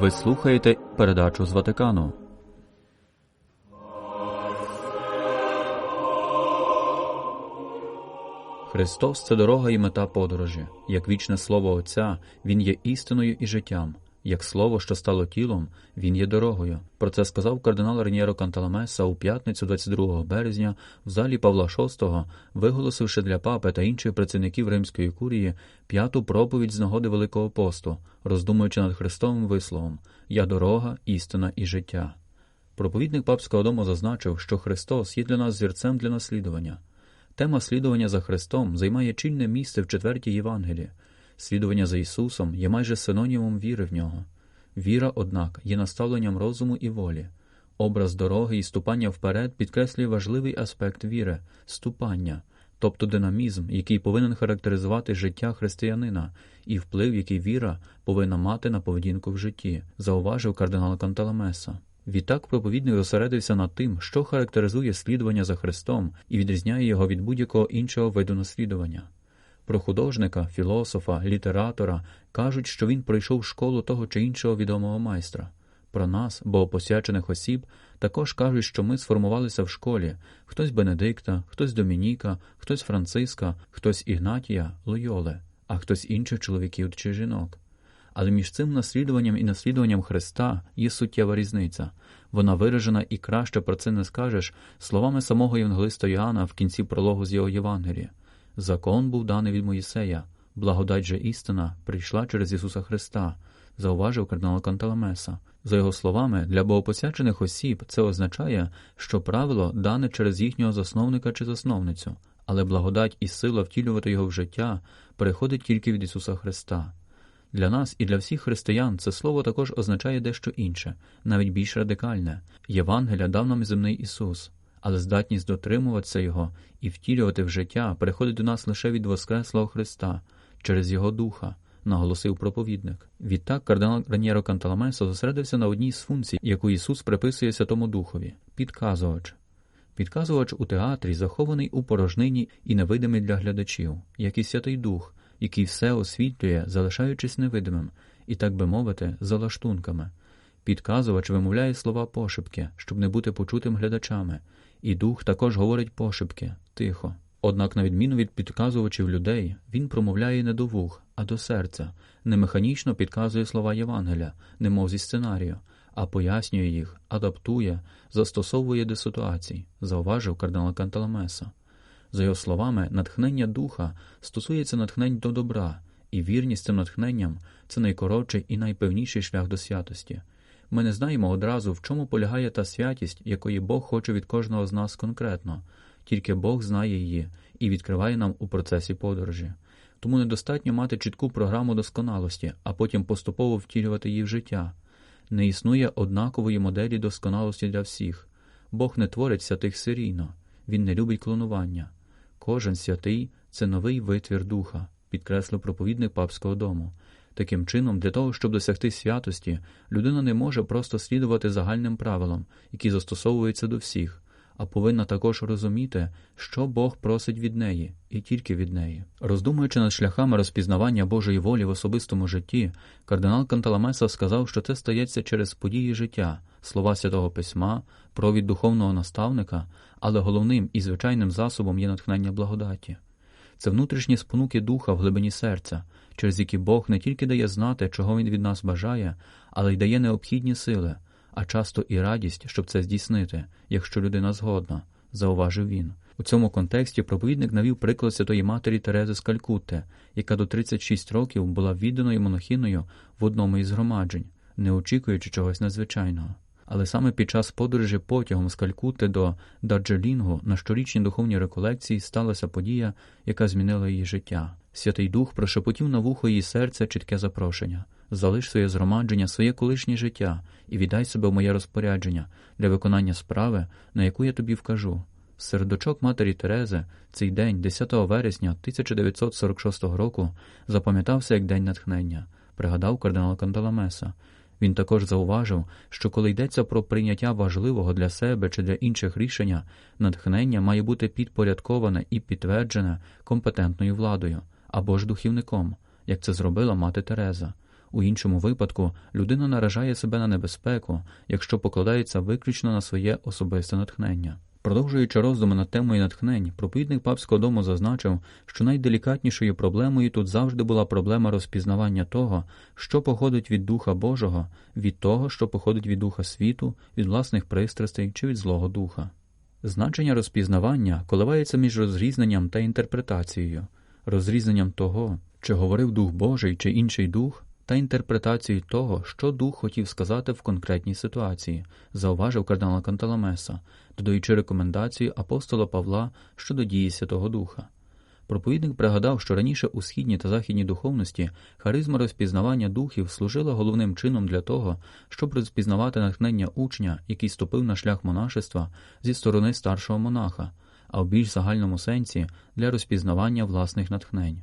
Ви слухаєте передачу з Ватикану. Христос це дорога і мета подорожі. Як вічне слово Отця, Він є істиною і життям. Як слово, що стало тілом, він є дорогою. Про це сказав кардинал Реньєро Канталамеса у п'ятницю, 22 березня, в залі Павла VI, виголосивши для папи та інших працівників римської курії п'яту проповідь з нагоди Великого посту, роздумуючи над Христовим висловом Я дорога, істина і життя. Проповідник папського дому зазначив, що Христос є для нас зірцем для наслідування. Тема слідування за Христом займає чільне місце в четвертій Євангелії. Слідування за Ісусом є майже синонімом віри в нього. Віра, однак, є наставленням розуму і волі. Образ дороги і ступання вперед підкреслює важливий аспект віри ступання, тобто динамізм, який повинен характеризувати життя християнина, і вплив, який віра повинна мати на поведінку в житті, зауважив кардинал Канталамеса. Відтак проповідник зосередився над тим, що характеризує слідування за Христом і відрізняє його від будь-якого іншого виду наслідування. Про художника, філософа, літератора кажуть, що він пройшов школу того чи іншого відомого майстра. Про нас, богопосвячених осіб, також кажуть, що ми сформувалися в школі хтось Бенедикта, хтось Домініка, хтось Франциска, хтось Ігнатія, Лойоле, а хтось інших чоловіків чи жінок. Але між цим наслідуванням і наслідуванням Христа є суттєва різниця. Вона виражена і краще про це не скажеш словами самого Євангелиста Йоанна в кінці прологу з його Євангелія. Закон був даний від Моїсея, благодать же істина прийшла через Ісуса Христа, зауважив кардинал Канталамеса. За його словами, для богопосячених осіб це означає, що правило дане через їхнього засновника чи засновницю, але благодать і сила втілювати його в життя переходить тільки від Ісуса Христа. Для нас і для всіх християн це слово також означає дещо інше, навіть більш радикальне. Євангелія дав нам земний Ісус але здатність дотримуватися Його і втілювати в життя переходить до нас лише від Воскреслого Христа через Його Духа, наголосив проповідник. Відтак кардинал Ранєро Канталамесо зосередився на одній з функцій, яку Ісус приписує Святому Духові підказувач. Підказувач у театрі захований у порожнині і невидимий для глядачів, як і Святий Дух, який все освітлює, залишаючись невидимим, і, так би мовити, за лаштунками. Підказувач вимовляє слова пошепки, щоб не бути почутим глядачами, і дух також говорить пошепки, тихо. Однак, на відміну від підказувачів людей, він промовляє не до вух, а до серця, не механічно підказує слова Євангеля, немов зі сценарію, а пояснює їх, адаптує, застосовує до ситуацій, зауважив кардинал Канталамеса. За його словами, натхнення духа стосується натхнень до добра, і вірність цим натхненням це найкоротший і найпевніший шлях до святості. Ми не знаємо одразу, в чому полягає та святість, якої Бог хоче від кожного з нас конкретно, тільки Бог знає її і відкриває нам у процесі подорожі. Тому недостатньо мати чітку програму досконалості, а потім поступово втілювати її в життя. Не існує однакової моделі досконалості для всіх. Бог не творить святих серійно, Він не любить клонування. Кожен святий це новий витвір духа, підкреслив проповідник папського дому. Таким чином, для того, щоб досягти святості, людина не може просто слідувати загальним правилам, які застосовуються до всіх, а повинна також розуміти, що Бог просить від неї, і тільки від неї. Роздумуючи над шляхами розпізнавання Божої волі в особистому житті, кардинал Канталамеса сказав, що це стається через події життя, слова святого письма, провід духовного наставника, але головним і звичайним засобом є натхнення благодаті. Це внутрішні спонуки духа в глибині серця, через які Бог не тільки дає знати, чого Він від нас бажає, але й дає необхідні сили, а часто і радість, щоб це здійснити, якщо людина згодна, зауважив він. У цьому контексті проповідник навів приклад святої матері Терези з Калькутти, яка до 36 років була відданою монахиною в одному із громаджень, не очікуючи чогось надзвичайного. Але саме під час подорожі потягом з Калькутти до Дарджелінгу на щорічній духовній реколекції сталася подія, яка змінила її життя. Святий Дух прошепотів на вухо її серця чітке запрошення залиш своє згромадження, своє колишнє життя і віддай себе в моє розпорядження для виконання справи, на яку я тобі вкажу. Сердочок матері Терези цей день, 10 вересня 1946 року, запам'ятався як день натхнення, пригадав кардинал Кандаламеса. Він також зауважив, що коли йдеться про прийняття важливого для себе чи для інших рішення, натхнення має бути підпорядковане і підтверджене компетентною владою або ж духівником, як це зробила мати Тереза. У іншому випадку людина наражає себе на небезпеку, якщо покладається виключно на своє особисте натхнення. Продовжуючи роздуми над темою натхнень, проповідник папського дому зазначив, що найделікатнішою проблемою тут завжди була проблема розпізнавання того, що походить від Духа Божого, від того, що походить від Духа світу, від власних пристрастей чи від Злого Духа. Значення розпізнавання коливається між розрізненням та інтерпретацією, розрізненням того, чи говорив Дух Божий чи інший дух, та інтерпретацією того, що дух хотів сказати в конкретній ситуації, зауважив кардинал Канталамеса, додаючи рекомендацію апостола Павла щодо дії Святого Духа. Проповідник пригадав, що раніше у східній та західній духовності харизма розпізнавання духів служила головним чином для того, щоб розпізнавати натхнення учня, який ступив на шлях монашества зі сторони старшого монаха, а в більш загальному сенсі для розпізнавання власних натхнень.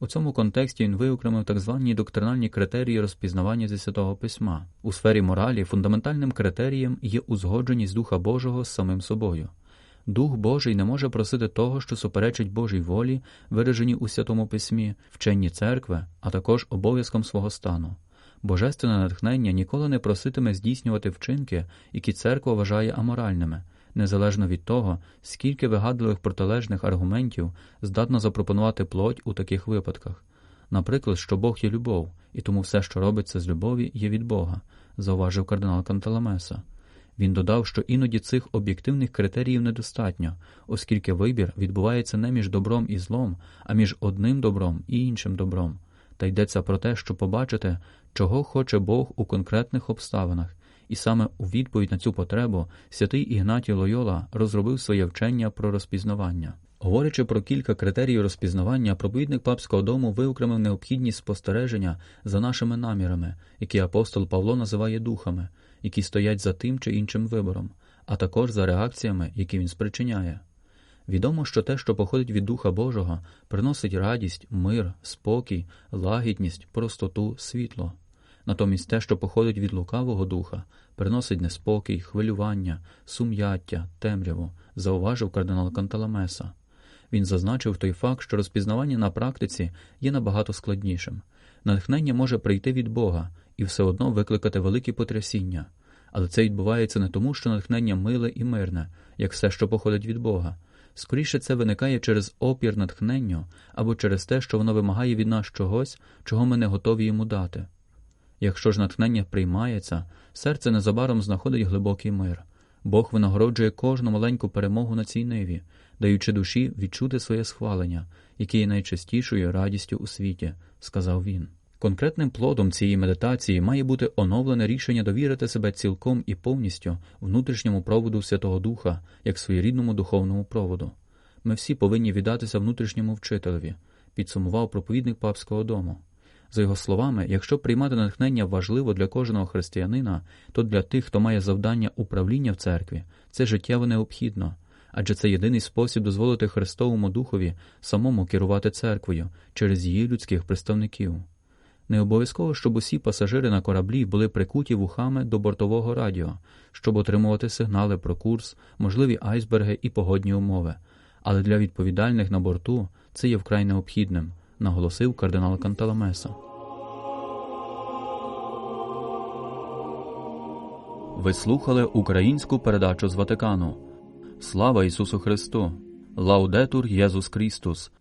У цьому контексті він виокремив так звані доктринальні критерії розпізнавання зі святого письма. У сфері моралі фундаментальним критерієм є узгодженість Духа Божого з самим собою. Дух Божий не може просити того, що суперечить Божій волі, вираженій у Святому Письмі, вченні церкви, а також обов'язком свого стану. Божественне натхнення ніколи не проситиме здійснювати вчинки, які церква вважає аморальними, незалежно від того, скільки вигадливих протилежних аргументів здатна запропонувати плоть у таких випадках. Наприклад, що Бог є любов, і тому все, що робиться з любові, є від Бога, зауважив кардинал Канталамеса. Він додав, що іноді цих об'єктивних критеріїв недостатньо, оскільки вибір відбувається не між добром і злом, а між одним добром і іншим добром, та йдеться про те, що побачити, чого хоче Бог у конкретних обставинах, і саме у відповідь на цю потребу святий Ігнатій Лойола розробив своє вчення про розпізнавання. Говорячи про кілька критеріїв розпізнавання, проповідник папського дому виокремив необхідність спостереження за нашими намірами, які апостол Павло називає духами, які стоять за тим чи іншим вибором, а також за реакціями, які він спричиняє. Відомо, що те, що походить від Духа Божого, приносить радість, мир, спокій, лагідність, простоту, світло. Натомість те, що походить від лукавого духа, приносить неспокій, хвилювання, сум'яття, темряву, зауважив кардинал Канталамеса. Він зазначив той факт, що розпізнавання на практиці є набагато складнішим. Натхнення може прийти від Бога і все одно викликати великі потрясіння, але це відбувається не тому, що натхнення миле і мирне, як все, що походить від Бога. Скоріше це виникає через опір натхненню або через те, що воно вимагає від нас чогось, чого ми не готові йому дати. Якщо ж натхнення приймається, серце незабаром знаходить глибокий мир. Бог винагороджує кожну маленьку перемогу на цій ниві, даючи душі відчути своє схвалення, яке є найчастішою радістю у світі, сказав він. Конкретним плодом цієї медитації має бути оновлене рішення довірити себе цілком і повністю внутрішньому проводу Святого Духа, як своєрідному духовному проводу. Ми всі повинні віддатися внутрішньому вчителеві, підсумував проповідник папського дому. За його словами, якщо приймати натхнення важливо для кожного християнина, то для тих, хто має завдання управління в церкві, це життєво необхідно, адже це єдиний спосіб дозволити Христовому Духові самому керувати церквою через її людських представників. Не обов'язково, щоб усі пасажири на кораблі були прикуті вухами до бортового радіо, щоб отримувати сигнали про курс, можливі айсберги і погодні умови. Але для відповідальних на борту це є вкрай необхідним, наголосив кардинал Канталамеса. Ви слухали українську передачу з Ватикану. Слава Ісусу Христу! Лаудетур Єсус Христос!